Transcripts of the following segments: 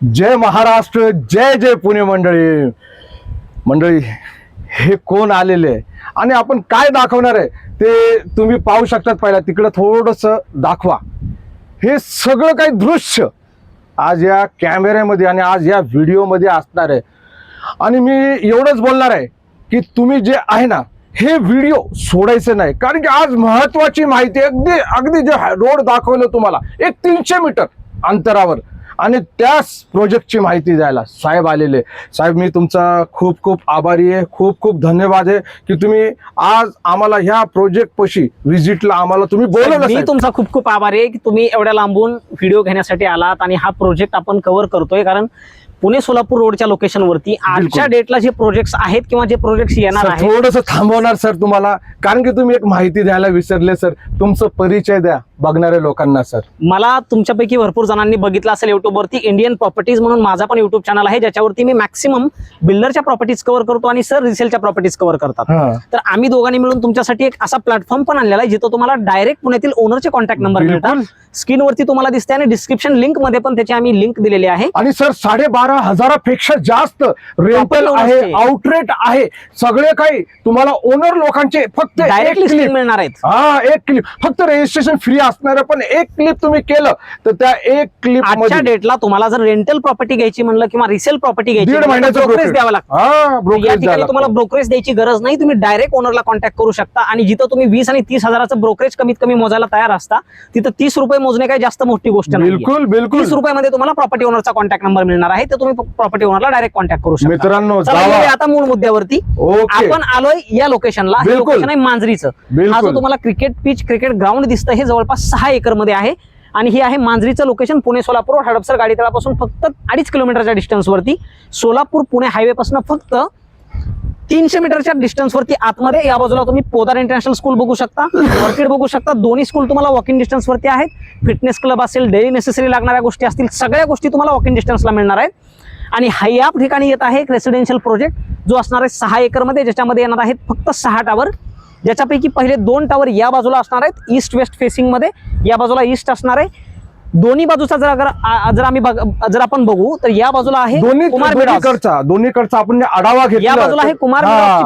जय महाराष्ट्र जय जय पुणे मंडळी. मंडळी हे कोण आलेले? आहे आणि आपण काय दाखवणार आहे? ते तुम्ही पाहू शकतात पहिला. तिकडं थोडंसं दाखवा. हे सगळं काही दृश्य आज या कॅमेऱ्यामध्ये आणि आज या व्हिडिओमध्ये असणार आहे. आणि मी एवढंच बोलणार आहे की तुम्ही जे आहे ना हे व्हिडिओ सोडायचे नाही. कारण की आज महत्वाची माहिती अगदी अगदी जे रोड दाखवलं तुम्हाला एक तीनशे मीटर अंतरावर. आणि त्याच प्रोजेक्टची माहिती द्यायला साहेब आलेले. साहेब मी तुमचा खूप खूप आभारी आहे. खूप खूप धन्यवाद आहे की तुम्ही आज आम्हाला ह्या प्रोजेक्ट पशी व्हिजिटला आम्हाला तुम्ही बोलवलं मी. तुमचा खूप खूप आभारी आहे की तुम्ही एवढ्या लांबून व्हिडिओ घेण्यासाठी आलात आणि हा प्रोजेक्ट आपण कव्हर करतोय. कारण पुणे सोलापूर रोडच्या लोकेशनवरती आजच्या डेटला जे प्रोजेक्ट आहेत किंवा जे प्रोजेक्ट येणार आहेत थोडस थांबवणार सर तुम्हाला. कारण की तुम्ही एक माहिती द्यायला विसरले सर. तुमचं परिचय द्या. बघणाऱ्या लोकांना सर. मला तुमच्यापैकी भरपूर जणांनी बघितलं असेल युट्यूबवरती इंडियन प्रॉपर्टीज म्हणून माझा पण युट्यूब चॅनल आहे ज्याच्यावरती मी मॅक्सिमम बिल्डरच्या प्रॉपर्टीज कव्हर करतो आणि सर रिसेलच्या प्रॉपर्टीज कव्हर करतात. तर आम्ही दोघांनी मिळून तुमच्यासाठी एक असा प्लॅटफॉर्म पण आणलेला आहे जिथं तुम्हाला डायरेक्ट पुण्यातील ओनरचे कॉन्टॅक्ट नंबर मिळतात. स्क्रीनवरती तुम्हाला दिसते आणि डिस्क्रिप्शन लिंकमध्ये पण त्याची आम्ही लिंक दिलेली आहे. आणि सर साडेबारा हजारापेक्षा जास्त रेंटल आहे. आउटरेट आहे. सगळे काही तुम्हाला ओनर लोकांचे फक्त एक डायरेक्ट क्लिप लिस्टिंग मिळणार आहेत. हा एक फक्त रजिस्ट्रेशन फ्री असणार पण एक क्लिप तुम्ही केलं तर त्या एक क्लिप आजच्या डेटला तुम्हाला जर रेंटल प्रॉपर्टी घ्यायची म्हणलं किंवा रिसेल प्रॉपर्टी घ्यायची दीड महिन्याचं ब्रोकरेज brokerage. द्यावं लागतं. या ब्रोकरेज ठिकाणी तुम्हाला. ब्रोकरेज द्यायची गरज नाही तुम्ही डायरेक्ट ओनरला कॉन्टॅक्ट करू शकता. आणि जिथं तुम्ही वीस आणि तीस हजाराचं ब्रोकरेज कमीत कमी मोजायला तयार असता तिथं तीस रुपये मोजणे काही जास्त मोठी गोष्ट नाही बिलकुल बिलकुल. तीस रुपयामध्ये तुम्हाला प्रॉपर्टी ओनरचा कॉन्टॅक्ट नंबर मिळणार आहे तर तुम्ही प्रॉपर्टी ओनरला डायरेक्ट कॉन्टॅक्ट करू शकता. मित्रांनो आता मूळ मुद्द्यावरती. आपण आलोय या लोकेशनला हे. लोकेशन आहे मांजरीचं. हा जो तुम्हाला क्रिकेट पिच क्रिकेट ग्राउंड दिसतं हे जवळपास सहा एकरमध्ये आहे. आणि ही आहे मांजरीचं लोकेशन पुणे सोलापूर हडपसर गाडीतळापासून फक्त अडीच किलोमीटरच्या डिस्टन्सवरती सोलापूर पुणे हायवेपासून फक्त तीनशे मीटरच्या डिस्टन्सवरती आतमध्ये. या बाजूला तुम्ही पोदार इंटरनॅशनल स्कूल बघू शकता. ऑर्किड बघू शकता. दोन्ही स्कूल तुम्हाला वॉकिंग डिस्टन्सवरती आहेत. फिटनेस क्लब असेल डेली नेसेसरी लागणाऱ्या गोष्टी असतील सगळ्या गोष्टी तुम्हाला वॉकिंग डिस्टन्सला मिळणार आहेत. आणि हा या ठिकाणी येत आहे एक रेसिडेन्शियल प्रोजेक्ट जो असणार आहे सहा एकरमध्ये ज्याच्यामध्ये येणार आहेत फक्त सहा टावर ज्याच्यापैकी पहिले दोन टावर या बाजूला असणार आहेत ईस्ट वेस्ट फेसिंगमध्ये या बाजूला ईस्ट असणार आहे. दोन्ही बाजूचा जर अगर जर आम्ही जर आपण बघू तर या बाजूला आहे दोन्ही कुमार. दोन्हीकडचा आपण आढावा घेतला या बाजूला आहे कुमार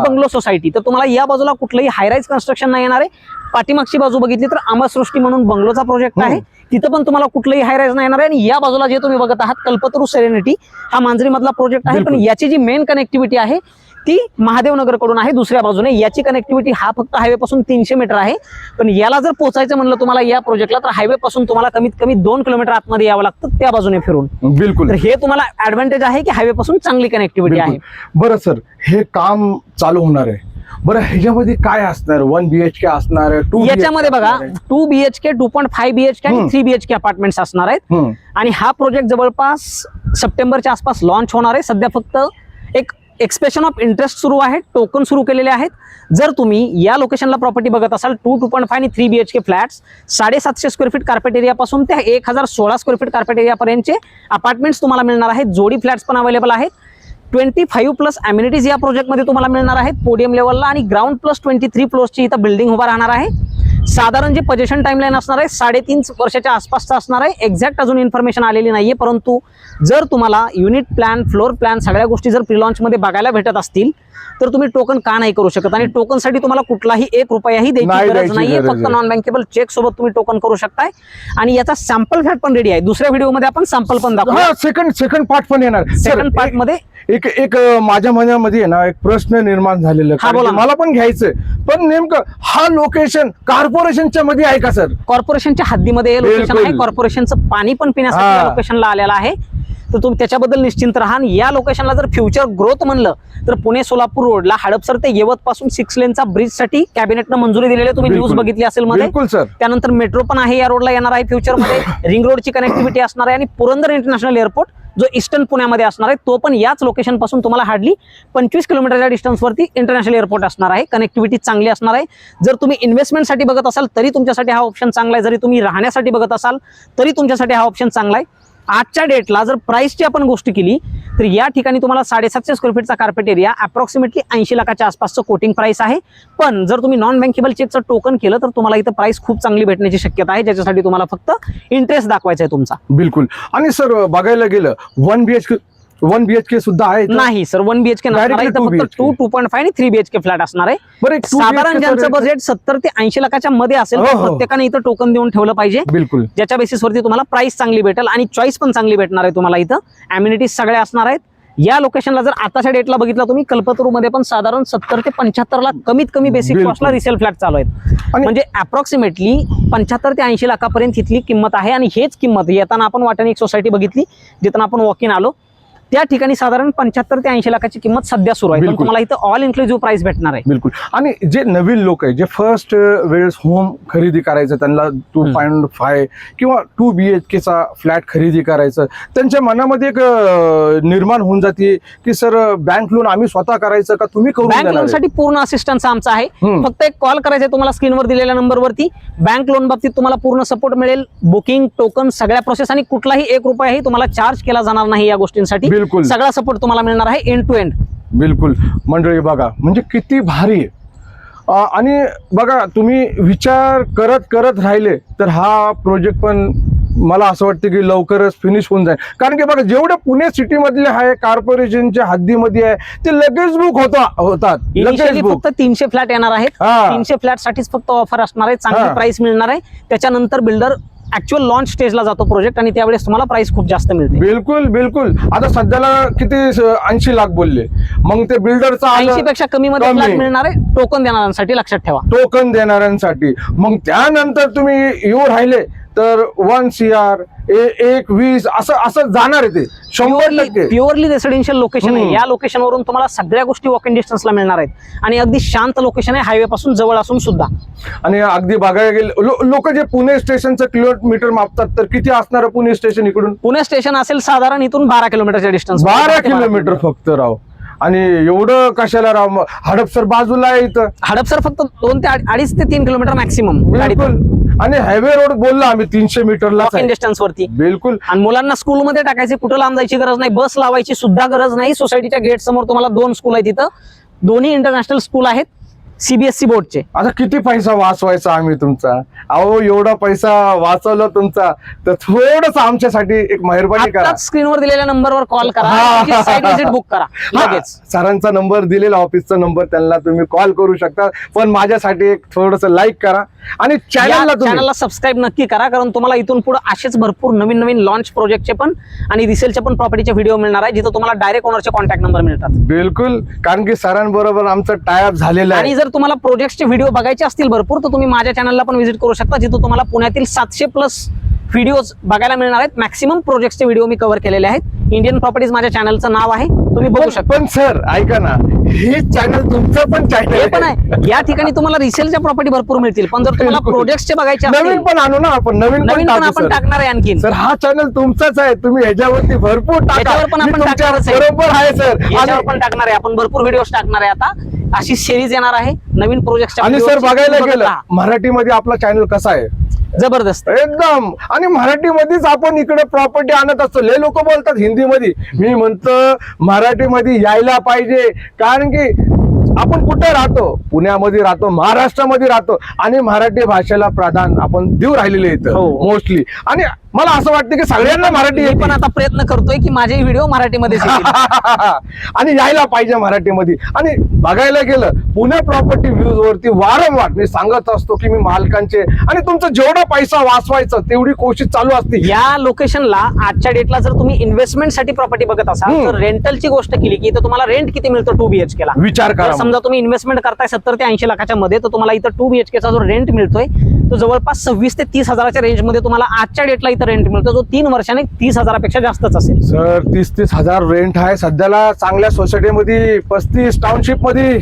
बंगलो सोसायटी तर तुम्हाला या बाजूला कुठलंही हायराईज कन्स्ट्रक्शन नाही येणार आहे. पाठीमागची बाजू बघितली तर अमरसृष्टी म्हणून बंगलोचा प्रोजेक्ट आहे. तिथं पण तुम्हाला कुठलंही हायराईज नाही येणार आहे. आणि या बाजूला जे तुम्ही बघत आहात कल्पतरू सेरेनिटी हा मांजरी मधला प्रोजेक्ट आहे. पण. याची जी मेन कनेक्टिव्हिटी आहे ती महादेवनगरकडून आहे दुसऱ्या बाजूने. याची कनेक्टिव्हिटी हा फक्त हायवे पासून तीनशे मीटर आहे. पण याला जर पोहोचायचं म्हणलं तुम्हाला या प्रोजेक्टला तर हायवे पासून तुम्हाला कमीत कमी दोन किलोमीटर आतमध्ये यावं लागतं त्या बाजूने फिरून. बिलकुल. तर हे तुम्हाला ऍडव्हान्टेज आहे की हायवे पासून चांगली कनेक्टिव्हिटी आहे. बरं सर हे काम चालू होणार आहे. बरं ह्याच्यामध्ये काय असणार? वन बीएचके असणार टू याच्यामध्ये बघा two BHK two point five BHK आणि. थ्री बीएचके अपार्टमेंट्स असणार आहेत. आणि हा प्रोजेक्ट जवळपास सप्टेंबरच्या आसपास लॉन्च होणार आहे. सध्या फक्त एक एक्सप्रेशन ऑफ इंटरेस्ट सुरू आहे टोकन सुरू केलेले आहेत. जर तुम्ही या लोकेशनला प्रॉपर्टी बघत असाल टू टू पॉईंट फाय आणि three B H K flats साडेसातशे स्क्वेअर फीट कार्पेट एरियापासून ते एक हजार सोळा स्क्वेअर फीट कार्पेट एरियापर्यंतचे अपार्टमेंट्स तुम्हाला मिळणार आहेत. जोडी फ्लॅट्स पण अवेलेबल आहेत. ट्वेंटी फाईव्ह प्लस अम्युनिटीज या प्रोजेक्टमध्ये तुम्हाला मिळणार आहेत. पोडियम लेवलला आणि ग्राउंड प्लस ट्वेंटी थ्री फ्लोअर्सची इथं बिल्डिंग उभा राहणार आहे. साधारण जे पोझिशन टाइमलाईन असणार आहे साडेतीन वर्षाच्या आसपासचा असणार आहे. एक्झॅक्ट अजून इन्फॉर्मेशन आलेली नाहीये परंतु जर तुम्हाला युनिट प्लॅन फ्लोअर प्लॅन सगळ्या गोष्टी जर प्रिलॉन्चमध्ये बघायला भेटत असतील तर तुम्ही टोकन का नाही करू शकत? आणि टोकनसाठी तुम्हाला कुठलाही एक रुपयाही नाही द्यायची गरज नाहीये फक्त आहे. नॉन बँकेबल चेक सोबत तुम्ही टोकन करू शकताय. आणि याचा सॅम्पल फ्लॅट पण रेडी आहे. दुसऱ्या व्हिडिओमध्ये आपण सॅम्पल पण दाखवू. सेकंड सेकंड पार्ट पण येणार. सेकंड पार्टमध्ये एक एक माझ्या मनामध्ये आहे ना एक प्रश्न निर्माण झालेला. मला पण घ्यायचंय. पण नेमकं हा लोकेशन कॉर्पोरेशनच्या मध्ये आहे का सर कॉर्पोरेशनच्या हद्दीमध्ये हे लोकेशन बिलकुल. आहे कॉर्पोरेशनचं पाणी पण पिण्यासाठी हा. लोकेशनला आलेलं आहे. तर तुम्ही त्याच्याबद्दल निश्चिंत राहा. आणि या लोकेशनला जर फ्युचर ग्रोथ म्हणलं तर पुणे सोलापूर रोडला हडपसर ते येवत पासून सिक्स लेनचा ब्रिजसाठी कॅबिनेटनं मंजुरी दिलेली आहे तुम्ही न्यूज बिलकुल. बघितली असेल मध्ये. बिलकुल सर त्यानंतर मेट्रो पण आहे या रोडला येणार आहे फ्युचरमध्ये रिंग रोडची कनेक्टिव्हिटी असणार आहे. आणि पुरंदर इंटरनॅशनल एअरपोर्ट जो ईस्टर्न पुण्यामध्ये असणार आहे तो पण याच लोकेशनपासून तुम्हाला हार्डली पंचवीस किलोमीटरच्या डिस्टन्सवरती इंटरनॅशनल एअरपोर्ट असणार आहे. कनेक्टिव्हिटी चांगली असणार आहे. जर तुम्ही इन्व्हेस्टमेंटसाठी बघत असाल तरी तुमच्यासाठी हा ऑप्शन चांगला आहे. जरी तुम्ही राहण्यासाठी बघत असाल तरी तुमच्यासाठी हा ऑप्शन चांगला आहे. आजच्या डेटला जर प्राईसची आपण गोष्ट केली तर या ठिकाणी तुम्हाला साडेसातशे स्क्वेअर फीटचा कार्पेट एरिया अप्रॉक्सिमेटली ऐंशी लाखाच्या आसपासचं कोटिंग प्राइस आहे. पण जर तुम्ही नॉन बँकेबल चेकचं टोकन केलं तर तुम्हाला इथं प्राइस खूप चांगली भेटण्याची शक्यता आहे. ज्याच्यासाठी तुम्हाला फक्त इंटरेस्ट दाखवायचा आहे तुमचा. बिलकुल. आणि सर बघायला गेलं वन बीएचके वन बीएचके सुद्धा आहे? नाही सर वन बीएचके फक्त. टू टू पॉईंट फाय आणि थ्री बीएचके फ्लॅट असणार आहे साधारण ज्यांचं बजेट सत्तर ते ऐंशी लाखाच्या मध्ये असेल हो, तर हो. प्रत्येकाने इथं टोकन देऊन ठेवलं पाहिजे बिलकुल ज्याच्या बेसिसवरती तुम्हाला प्राइस चांगली भेटेल आणि चॉईस पण चांगली भेटणार आहे तुम्हाला इथं अम्युनिटीज सगळ्या असणार आहेत या लोकेशनला जर आताच्या डेटला बघितलं तुम्ही कल्पतरूमध्ये पण साधारण सत्तर ते पंच्याहत्तर लाख कमीत कमी बेसिक. कॉस्टला रिसेल फ्लॅट चालू आहेत म्हणजे अप्रॉक्सिमेटली पंच्याहत्तर ते ऐंशी लाखापर्यंत इथली किंमत आहे आणि हेच किंमत येताना आपण वाटाणे एक सोसायटी बघितली जिथं आपण वॉक इन आलो त्या ठिकाणी साधारण पंच्याहत्तर ते ऐंशी लाखाची किंमत सध्या सुरू आहे पण. तुम्हाला इथं ऑल इन्क्लुझिव्ह प्राइस भेटणार आहे बिलकुल आणि जे नवीन लोक आहे जे फर्स्ट वेळेस होम खरेदी करायचं त्यांना टू. पॉईंट फाय किंवा टू बी एच केचा फ्लॅट खरेदी करायचं त्यांच्या मनामध्ये एक निर्माण होऊन जाते की सर बँक लोन आम्ही स्वतः करायचं का तुम्ही करून बँक लोन? साठी पूर्ण असिस्टन्स आमचा आहे. फक्त एक कॉल करायचा तुम्हाला स्क्रीनवर दिलेल्या नंबरवरती बँक लोन बाबतीत तुम्हाला पूर्ण सपोर्ट मिळेल बुकिंग टोकन सगळ्या प्रोसेस आणि कुठलाही एक रुपयाही तुम्हाला चार्ज केला जाणार नाही या गोष्टींसाठी बिलकुल. सगळा सपोर्ट तुम्हाला मिळणार आहे एंड टू एंड बिलकुल. मंडळी बघा म्हणजे किती भारी आहे. आणि बघा तुम्ही विचार करत करत राहिले तर हा प्रोजेक्ट पण मला असं वाटतं की लवकरच फिनिश होऊन जाईल. कारण की बघा जेवढे पुणे सिटीमधले आहे कॉर्पोरेशनच्या हद्दीमध्ये आहे ते लगेच बुक होता होतात. फक्त तीनशे फ्लॅट येणार आहेत. तीनशे फ्लॅट साठीच फक्त ऑफर असणार आहे चांगली. प्राइस मिळणार आहे. त्याच्यानंतर बिल्डर ऍक्च्युअल लॉन्च स्टेजला जातो प्रोजेक्ट आणि त्यावेळेस तुम्हाला प्राइस खूप जास्त मिळते. बिलकुल बिलकुल. आता सध्याला किती ऐंशी लाख बोलले. मग ते बिल्डरचा ऐंशी पेक्षा कमी मध्ये. फ्लॅट मिळणार आहे. टोकन देणाऱ्यांसाठी लक्षात ठेवा. टोकन देणाऱ्यांसाठी. मग त्यानंतर तुम्ही येऊ राहिले. तर वन सी आर एक वीस असं असं जाणार आहे ते. शंभर टक्के. प्युअरली रेसिडेन्शियल लोकेशन आहे. या लोकेशनवरून तुम्हाला सगळ्या गोष्टी वॉक इन डिस्टन्सला मिळणार आहेत. आणि अगदी शांत लोकेशन आहे हायवे पासून जवळ असून सुद्धा. आणि अगदी बघायला गेले लोक जे पुणे स्टेशनचं किलोमीटर मापतात तर किती असणार पुणे स्टेशन इकडून? पुणे स्टेशन असेल साधारण इथून बारा किलोमीटरच्या डिस्टन्स बारा किलोमीटर फक्त राव. आणि एवढं कशाला राव? हडपसर बाजूला आहे इथं. हडपसर फक्त दोन ते अड- अडीच ते तीन किलोमीटर मॅक्सिमम बिलकुल. आणि हायवे रोड बोलला आम्ही तीनशे मीटरला डिस्टन्स वरती. बिलकुल. आणि मुलांना स्कूलमध्ये टाकायचे कुठं लांब जायची गरज नाही बस लावायची सुद्धा गरज नाही. सोसायटीच्या गेट समोर तुम्हाला दोन स्कूल आहेत तिथं दोन्ही इंटरनॅशनल स्कूल आहेत. सीबीएसई बोर्डचे. आता किती पैसा वाचवायचा आम्ही तुमचा? अहो एवढा पैसा वाचवला तुमचा. तर थोडस आमच्यासाठी एक मेहरबानी करा. स्क्रीनवर दिलेल्या नंबरवर कॉल हा. करा साईट बुक करा. हा, लगेच. सरांचा नंबर दिलेला ऑफिसचा नंबर त्यांना तुम्ही कॉल करू शकता. पण माझ्यासाठी एक थोडस लाईक करा. आणि चॅनलला तुम्ही चॅनलला सबस्क्राईब नक्की करा. कारण तुम्हाला इथून पुढे असेच भरपूर नवीन नवीन लॉन्च प्रोजेक्टचे पण आणि रिसेलचे पण प्रॉपर्टीचे व्हिडिओ मिळणार आहे जिथं तुम्हाला डायरेक्ट ओनरचे कॉन्टॅक्ट नंबर मिळतात. बिलकुल. कारण की सरांबरोबर आमचं टायअप झालेलं आणि आहे जर तुम्हाला प्रोजेक्टचे व्हिडिओ बघायचे असतील भरपूर तर तुम्ही माझ्या चॅनलला पण व्हिजिट करू शकता जिथं तुम्हाला पुण्यातील सातशे प्लस व्हिडिओज बघायला मिळणार आहेत. मॅक्सिमम प्रोजेक्टचे व्हिडिओ मी कव्हर केलेले आहेत. इंडियन प्रॉपर्टीज माझ्या चॅनलचं नाव आहे. तुम्ही बघू शकता. पण सर ऐका ना हे चॅनल तुमचं पण हे पण चॅनल आहे. या ठिकाणी तुम्हाला रिसेलच्या प्रॉपर्टी भरपूर मिळतील. पण जर तुम्हाला. प्रोजेक्टचे बघायचे नवीन पण आणू ना आपण नवीन नवीन पण आपण. टाकणार आहे आणखीन. सर हा चॅनल तुमचाच आहे. तुम्ही ह्याच्यावरती भरपूर पण आपण टाकणारच आहे. बरोबर आहे सर. पण टाकणार आहे. आपण भरपूर व्हिडिओ टाकणार आहे आता. अशी सिरीज येणार आहे. नवीन प्रोजेक्ट आणि सर बघायला गेलं मराठीमध्ये आपला चॅनल कसा आहे? जबरदस्त. एकदम. आणि मराठीमध्येच आपण इकडे प्रॉपर्टी आणत असतो. लय लोक बोलतात हिंदीमध्ये. मी म्हणतो मराठीमध्ये यायला पाहिजे. कारण की आपण कुठे राहतो? पुण्यामध्ये राहतो महाराष्ट्रामध्ये राहतो. आणि मराठी भाषेला प्राधान आपण देऊ राहिलेले इथं हो. मोस्टली आणि मला असं वाटतं की सगळ्यांना मराठी. पण आता प्रयत्न करतोय की माझे व्हिडिओ मराठीमध्ये आणि यायला पाहिजे मराठीमध्ये. आणि बघायला गेलं पुणे प्रॉपर्टी व्ह्यूज वरती वारंवार मी सांगत असतो की मी मालकांचे आणि तुमचा जेवढा पैसा वाचवायचा तेवढी कोशिश चालू असते. या लोकेशनला आजच्या डेटला जर तुम्ही इन्व्हेस्टमेंटसाठी प्रॉपर्टी बघत असाल. तर रेंटलची गोष्ट केली की इथं तुम्हाला रेंट किती मिळतो टू बीएचके ला? विचार करा समजा तुम्ही इन्व्हेस्टमेंट करताय सत्तर ते ऐंशी लाखाच्या मध्ये तर तुम्हाला इथं टू बीएचकेचा जो रेंट मिळतोय तो जवळपास सव्वीस ते तीस हजाराच्या रेंजमध्ये तुम्हाला आजच्या डेटला इथं रेंट मिळतो. जो तीन वर्षाने तीस हजारापेक्षा जास्तच असेल. सर तीस तीस हजार रेंट आहे. सध्याला चांगल्या सोसायटीमध्ये पस्तीस टाउनशिपमध्ये.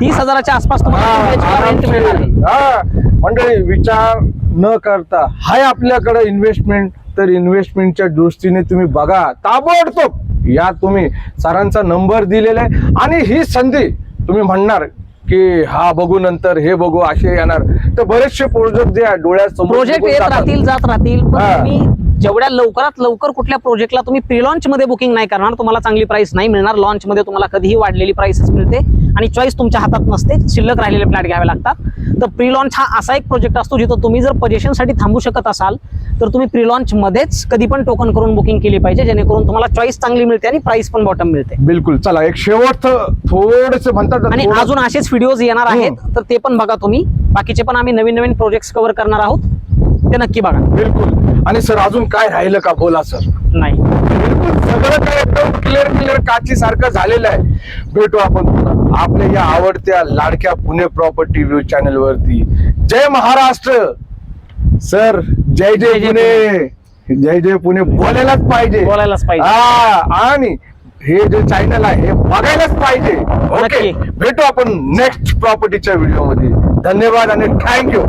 तीस हजाराच्या आसपास तुम्हाला रेंट मिळणार हा, मंडळी विचार न करता. हाय आपल्याकडे इन्व्हेस्टमेंट तर इन्व्हेस्टमेंटच्या दृष्टीने तुम्ही बघा. ताबडतोब या तुम्ही सरांचा नंबर दिलेला आहे. आणि ही संधी तुम्ही म्हणणार की हा बघू नंतर हे बघू असे येणार तर बरेचसे प्रोजेक्ट जे आहे डोळ्यासमोर प्रोजेक्ट येत. राहतील जात राहतील पण हा. तुम्ही जेवढ्या लवकरात लवकर कुठल्या प्रोजेक्टला तुम्ही प्री लॉन्च मध्ये बुकिंग नाही करणार तुम्हाला चांगली प्राइस नाही मिळणार लॉन्च मध्ये तुम्हाला कधीही वाढलेली प्राइसच मिळते आणि चॉईस तुमच्या हातात नसते शिल्लक राहिलेले फ्लॅट घ्यावे लागतात. तर प्री लॉन्च हा असा एक प्रोजेक्ट असतो जिथं तुम्ही जर पोझिशनसाठी थांबू शकत असाल तर तुम्ही प्री लॉन्च मध्येच कधी पण टोकन करून बुकिंग केली पाहिजे जेणेकरून तुम्हाला चॉईस चांगली मिळते आणि प्राइस पण बॉटम मिळते. बिलकुल. चला एक शेवट थोडस म्हणतात आणि अजून असेच व्हिडिओज येणार आहेत तर ते पण बघा तुम्ही. बाकीचे पण आम्ही नवीन नवीन प्रोजेक्ट्स कव्हर करणार आहोत. ते नक्की बघा. बिलकुल. आणि सर अजून काय राहिलं का बोला सर? नाही. बिलकुल सगळं काय एकदम क्लिअर क्लिअर काची सारखं झालेलं आहे. भेटू आपण पुन्हा. आपल्या या आवडत्या लाडक्या पुणे प्रॉपर्टी व्ह्यू चॅनल वरती. जय महाराष्ट्र! सर जय जय जय जय पुणे. जय जय पुणे. बोलायलाच पाहिजे. बोलायलाच पाहिजे. हा, आणि हे जे चॅनल आहे हे बघायलाच पाहिजे. ओके. भेटू आपण नेक्स्ट प्रॉपर्टीच्या व्हिडिओमध्ये. धन्यवाद आणि थँक्यू